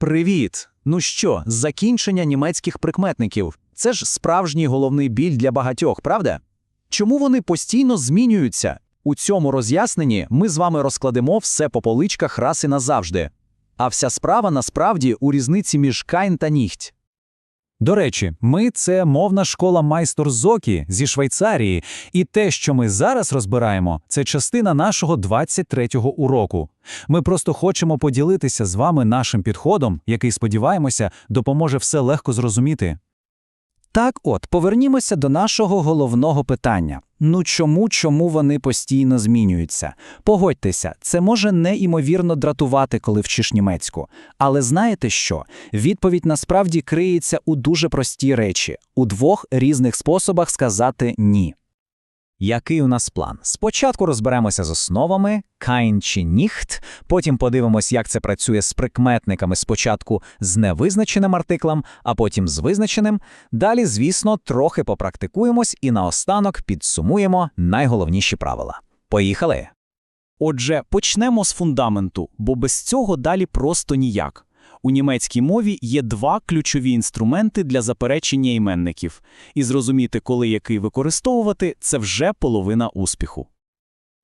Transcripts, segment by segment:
Привіт! Ну що, закінчення німецьких прикметників. Це ж справжній головний біль для багатьох, правда? Чому вони постійно змінюються? У цьому роз'ясненні ми з вами розкладемо все по поличках раз і назавжди. А вся справа насправді у різниці між кайн та нігть. До речі, ми це мовна школа майстор Зокі зі Швейцарії, і те, що ми зараз розбираємо, це частина нашого 23-го уроку. Ми просто хочемо поділитися з вами нашим підходом, який, сподіваємося, допоможе все легко зрозуміти. Так от, повернімося до нашого головного питання. Ну чому, чому вони постійно змінюються? Погодьтеся, це може неймовірно дратувати, коли вчиш німецьку. Але знаєте що? Відповідь насправді криється у дуже простій речі, у двох різних способах сказати ні. Який у нас план? Спочатку розберемося з основами «kein» чи «nicht», потім подивимось, як це працює з прикметниками спочатку з невизначеним артиклем, а потім з визначеним. Далі, звісно, трохи попрактикуємось і наостанок підсумуємо найголовніші правила. Поїхали! Отже, почнемо з фундаменту, бо без цього далі просто ніяк. У німецькій мові є два ключові інструменти для заперечення іменників, і зрозуміти, коли який використовувати, це вже половина успіху.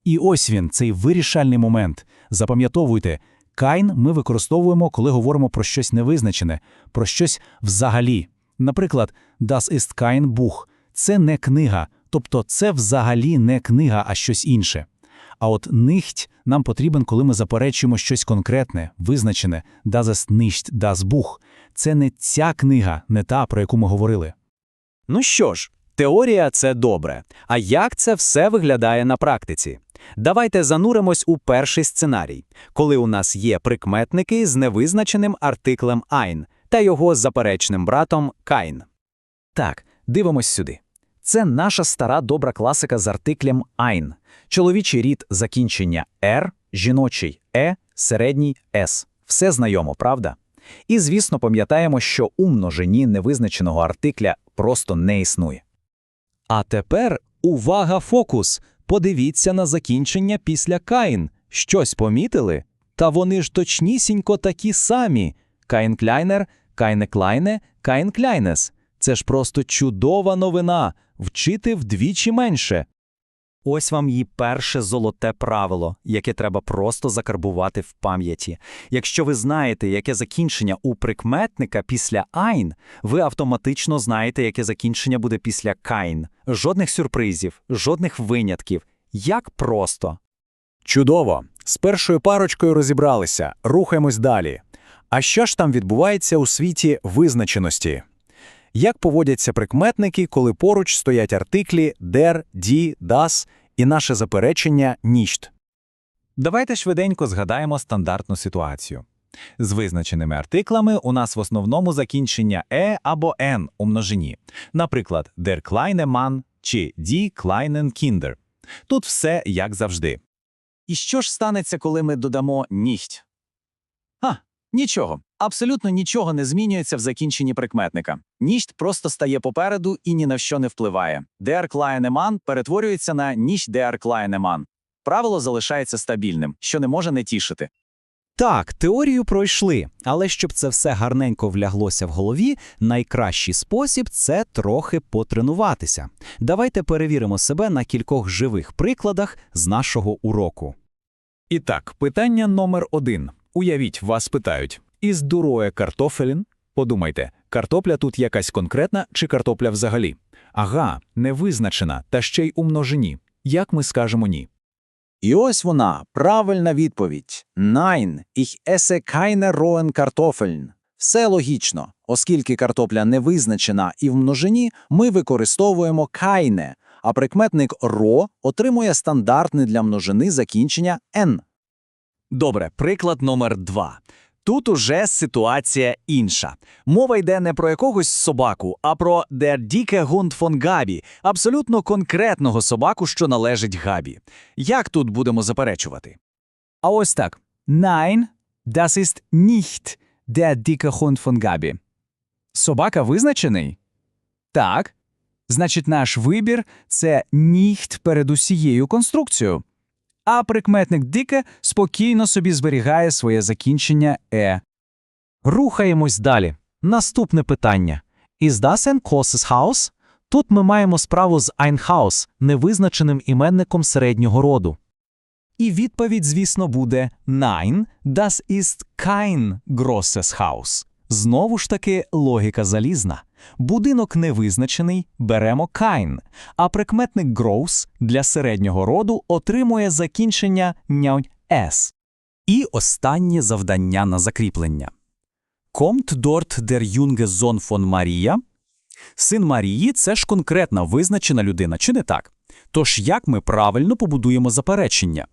І ось він, цей вирішальний момент. Запам'ятовуйте, кайн ми використовуємо, коли говоримо про щось невизначене, про щось взагалі. Наприклад, Das ist kein Buch – це не книга, тобто це взагалі не книга, а щось інше. А от нихть нам потрібен, коли ми заперечуємо щось конкретне, визначене Das ist nicht das. Це не ця книга, не та, про яку ми говорили. Ну що ж, теорія це добре. А як це все виглядає на практиці? Давайте зануримось у перший сценарій, коли у нас є прикметники з невизначеним артиклем ein та його заперечним братом kein. Так, дивимось сюди. Це наша стара добра класика з артиклем ein. Чоловічий рід закінчення «р», жіночий «е», середній «с». Все знайомо, правда? І, звісно, пам'ятаємо, що у множині невизначеного артикля просто не існує. А тепер увага, фокус! Подивіться на закінчення після Каїн. Щось помітили? Та вони ж точнісінько такі самі. Каїн Кляйнер, Кайне Клайне, Каїн Кляйнес. Це ж просто чудова новина вчити вдвічі менше. Ось вам її перше золоте правило, яке треба просто закарбувати в пам'яті. Якщо ви знаєте, яке закінчення у прикметника після «ein», ви автоматично знаєте, яке закінчення буде після «kein». Жодних сюрпризів, жодних винятків. Як просто. Чудово! З першою парочкою розібралися, рухаємось далі. А що ж там відбувається у світі визначеності? Як поводяться прикметники, коли поруч стоять артиклі der, die, das і наше заперечення «nicht»? Давайте швиденько згадаємо стандартну ситуацію. З визначеними артиклами у нас в основному закінчення «е» або «н» у множині. Наприклад, der kleine Mann чи die kleinen Kinder. Тут все як завжди. І що ж станеться, коли ми додамо «nicht»? А, нічого. Абсолютно нічого не змінюється в закінченні прикметника. «Nicht» просто стає попереду і ні на що не впливає. «Der kleine Mann» перетворюється на «nicht der kleine Mann». Правило залишається стабільним, що не може не тішити. Так, теорію пройшли, але щоб це все гарненько вляглося в голові, найкращий спосіб це трохи потренуватися. Давайте перевіримо себе на кількох живих прикладах з нашого уроку. І так, питання номер один. Уявіть, вас питають: із дуроє картофелін? Подумайте, картопля тут якась конкретна чи картопля взагалі? Ага, невизначена, та ще й у множині. Як ми скажемо ні? І ось вона, правильна відповідь. Nein, ich esse keine rohen Kartoffeln. Все логічно. Оскільки картопля не визначена і в множині, ми використовуємо keine, а прикметник ро отримує стандартне для множини закінчення «n». Добре, приклад номер два. Тут уже ситуація інша. Мова йде не про якогось собаку, а про der dicke Hund von Gabi, абсолютно конкретного собаку, що належить Габі. Як тут будемо заперечувати? А ось так. Nein, das ist nicht der dicke Hund von Gabi. Собака визначений? Так. Значить, наш вибір – це nicht перед усією конструкцією. А прикметник дике спокійно собі зберігає своє закінчення е. Рухаємось далі. Наступне питання. Is das ein großes Haus? Тут ми маємо справу з ein Haus, невизначеним іменником середнього роду. І відповідь, звісно, буде Nein, das ist kein großes Haus. Знову ж таки, логіка залізна. Будинок невизначений, беремо kein, а прикметник gross для середнього роду отримує закінчення нянь s. І останнє завдання на закріплення. Kommt dort der junge Sohn von Maria? Син Марії – це ж конкретна визначена людина, чи не так? Тож як ми правильно побудуємо заперечення?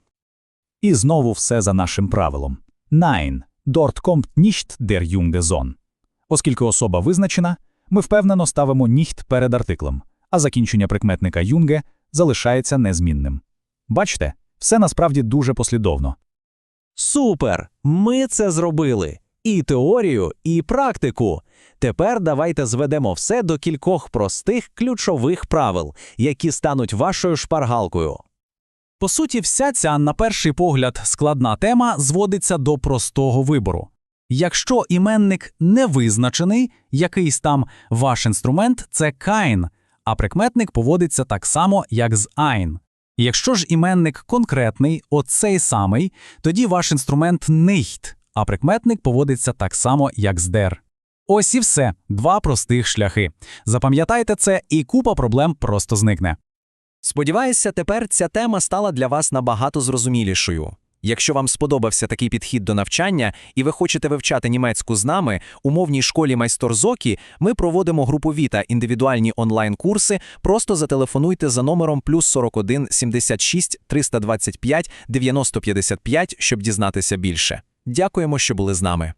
І знову все за нашим правилом. Nein, dort kommt nicht der junge Sohn. Оскільки особа визначена, ми впевнено ставимо nicht перед артиклем, а закінчення прикметника юнге залишається незмінним. Бачите, все насправді дуже послідовно. Супер! Ми це зробили. І теорію, і практику. Тепер давайте зведемо все до кількох простих ключових правил, які стануть вашою шпаргалкою. По суті, вся ця, на перший погляд, складна тема зводиться до простого вибору. Якщо іменник не визначений, якийсь там ваш інструмент це кайн, а прикметник поводиться так само, як з ein. Якщо ж іменник конкретний, оцей самий, тоді ваш інструмент nicht, а прикметник поводиться так само, як з der. Ось і все, два простих шляхи. Запам'ятайте це, і купа проблем просто зникне. Сподіваюся, тепер ця тема стала для вас набагато зрозумілішою. Якщо вам сподобався такий підхід до навчання і ви хочете вивчати німецьку з нами, у мовній школі майсторзокі ми проводимо групові та індивідуальні онлайн-курси. Просто зателефонуйте за номером плюс 41 76 325 90 55, щоб дізнатися більше. Дякуємо, що були з нами.